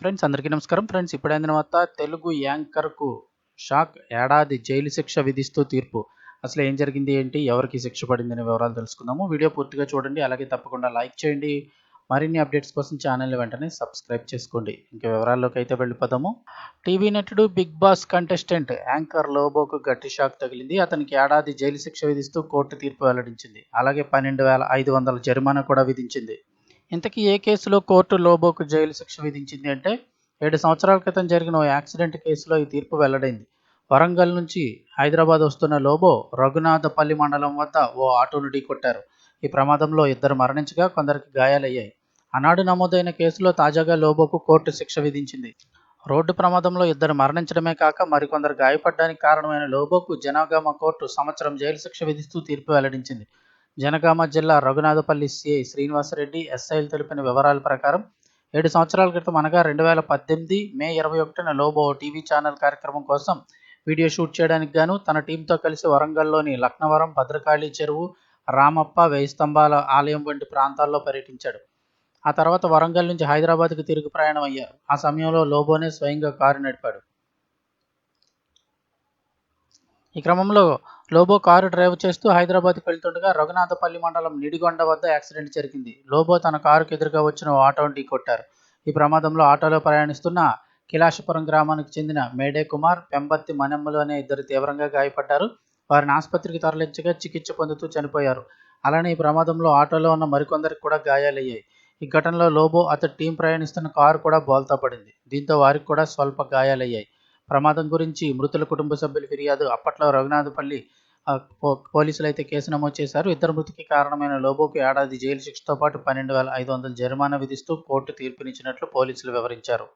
Friends అందరికీ నమస్కారం. Friends ఇప్పుడైన తర్వాత తెలుగు యాంకర్కు షాక్ ఏడాది జైలు శిక్ష విధిస్తూ తీర్పు. అసలు ఏం జరిగింది ఏంటి ఎవరికి శిక్ష పడింది అనే వివరాలు తెలుసుకుందాము. వీడియో పూర్తిగా చూడండి అలాగే తప్పకుండా లైక్ చేయండి. మరిన్ని అప్డేట్స్ కోసం ఛానల్ వెంటనే సబ్స్క్రైబ్ చేసుకోండి. ఇంకా వివరాల్లోకి అయితే వెళ్ళిపోదాము. టీవీ నటుడు బిగ్ బాస్ కంటెస్టెంట్ యాంకర్ లోబోకు గట్టి షాక్ తగిలింది. అతనికి ఏడాది జైలు శిక్ష విధిస్తూ కోర్టు తీర్పు వెల్లడించింది. అలాగే పన్నెండు వేల ఐదు వందల జరిమానా కూడా విధించింది. ఇంతకీ ఏ కేసులో కోర్టు లోబోకు జైలు శిక్ష విధించింది అంటే ఏడు సంవత్సరాల క్రితం జరిగిన ఓ యాక్సిడెంట్ కేసులో ఈ తీర్పు వెల్లడైంది. వరంగల్ నుంచి హైదరాబాద్ వస్తున్న లోబో రఘునాథపల్లి మండలం వద్ద ఓ ఆటోను ఢీకొట్టారు. ఈ ప్రమాదంలో ఇద్దరు మరణించగా కొందరికి గాయాలయ్యాయి. ఆనాడు నమోదైన కేసులో తాజాగా లోబోకు కోర్టు శిక్ష విధించింది. రోడ్డు ప్రమాదంలో ఇద్దరు మరణించడమే కాక మరికొందరు గాయపడడానికి కారణమైన లోబోకు జనగామ కోర్టు సంవత్సరం జైలు శిక్ష విధిస్తూ తీర్పు వెల్లడించింది. జనగామ జిల్లా రఘునాథపల్లి సిఐ శ్రీనివాసరెడ్డి ఎస్ఐలు తెలిపిన వివరాల ప్రకారం ఏడు సంవత్సరాల క్రితం అనగా రెండు వేల పద్దెనిమిది మే ఇరవై ఒకటిన లోబో టీవీ ఛానల్ కార్యక్రమం కోసం వీడియో షూట్ చేయడానికి గాను తన టీంతో కలిసి వరంగల్లోని లక్నవరం భద్రకాళి చెరువు రామప్ప వేయి స్తంభాల ఆలయం వంటి ప్రాంతాల్లో పర్యటించాడు. ఆ తర్వాత వరంగల్ నుంచి హైదరాబాద్కి తిరిగి ప్రయాణం అయ్యారు ఆ సమయంలో లోబోనే స్వయంగా కారు నడిపాడు. ఈ క్రమంలో లోబో కారు డ్రైవ్ చేస్తూ హైదరాబాద్కి వెళ్తుండగా రఘునాథపల్లి మండలం నిడిగొండ వద్ద యాక్సిడెంట్ జరిగింది. లోబో తన కారుకు ఎదురుగా వచ్చిన ఓ ఆటోను ఢీకొట్టారు ఈ ప్రమాదంలో ఆటోలో ప్రయాణిస్తున్న కిలాషపురం గ్రామానికి చెందిన మేడే కుమార్ పెంబత్తి మనెమ్మలు అనే ఇద్దరు తీవ్రంగా గాయపడ్డారు. వారిని ఆసుపత్రికి తరలించగా చికిత్స పొందుతూ చనిపోయారు. అలానే ఈ ప్రమాదంలో ఆటోలో ఉన్న మరికొందరికి కూడా గాయాలయ్యాయి. ఈ ఘటనలో లోబో అతడి టీం ప్రయాణిస్తున్న కారు కూడా బోల్తా పడింది. దీంతో వారికి కూడా స్వల్ప గాయాలయ్యాయి. ప్రమాదం గురించి మృతుల కుటుంబ సభ్యుల ఫిర్యాదు అప్పట్లో రఘునాథపల్లి పోలీసులు అయితే కేసు నమోదు చేశారు. ఇద్దరు మృతికి కారణమైన లోబోకు ఏడాది జైలు శిక్షతో పాటు పన్నెండు వేల ఐదు వందల జరిమానా విధిస్తూ కోర్టు తీర్పునిచ్చినట్లు పోలీసులు వివరించారు.